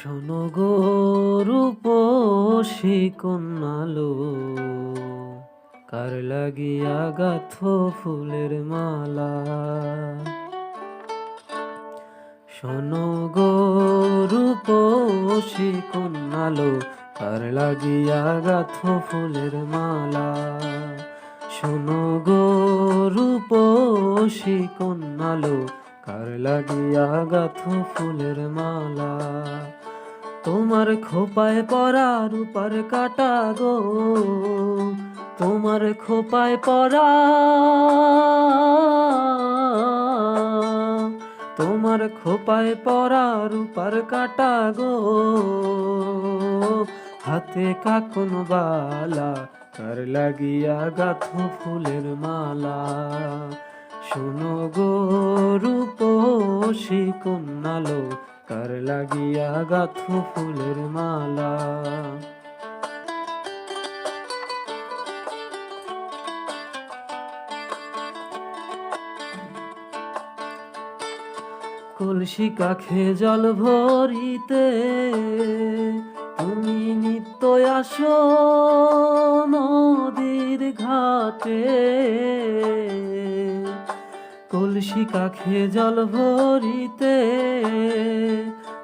শোনো গো রূপসী কন্যালো, কার লাগিয়া গাথ ফুলের মালা। শোনো গো রূপসী কন্যালো, কার লাগিয়া গাথ ফুলের মালা। শোনো গো রূপসী কন্যালো, কার লাগিয়া গাথ ফুলের মালা। তোমার খোপায় পরা রূপার কাটা গো। তোমার খোপায় পরা। তোমার খোপায় পরা রূপার কাটা গো। হাতে কাকুন বালা কার লাগিয়া গাথ ফুলের মালা। শোনো গো রূপসী কন্যালো কার লাগিয়া গাথ ফুলের মালা। কলসি কাখে জল ভরিতে তুমি নিত্য আসো নদীর ঘাটে। কলসি কাখে জল ভরিতে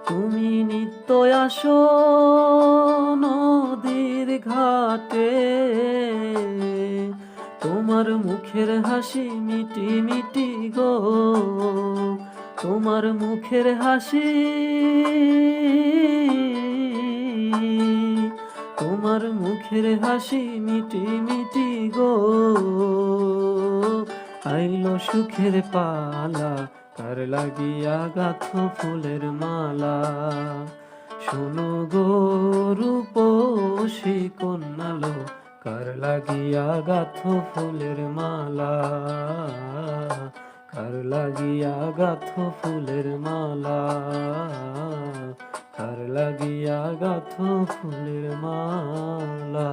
তুমি নিত্য আসো নদীর ঘাটে। তোমার মুখের হাসি মিটি মিটি গো। তোমার মুখের হাসি তোমার মুখের হাসি মিটি মিটি গো। আইলো সুখের পালা কার লাগিয়া গাথ ফুলের মালা। শোনো গো রূপসী কন্যালো, কার লাগিয়া গাথ ফুলের মালা। কার লাগিয়া গাথ ফুলের মালা। কার লাগিয়া গাথ ফুলের মালা।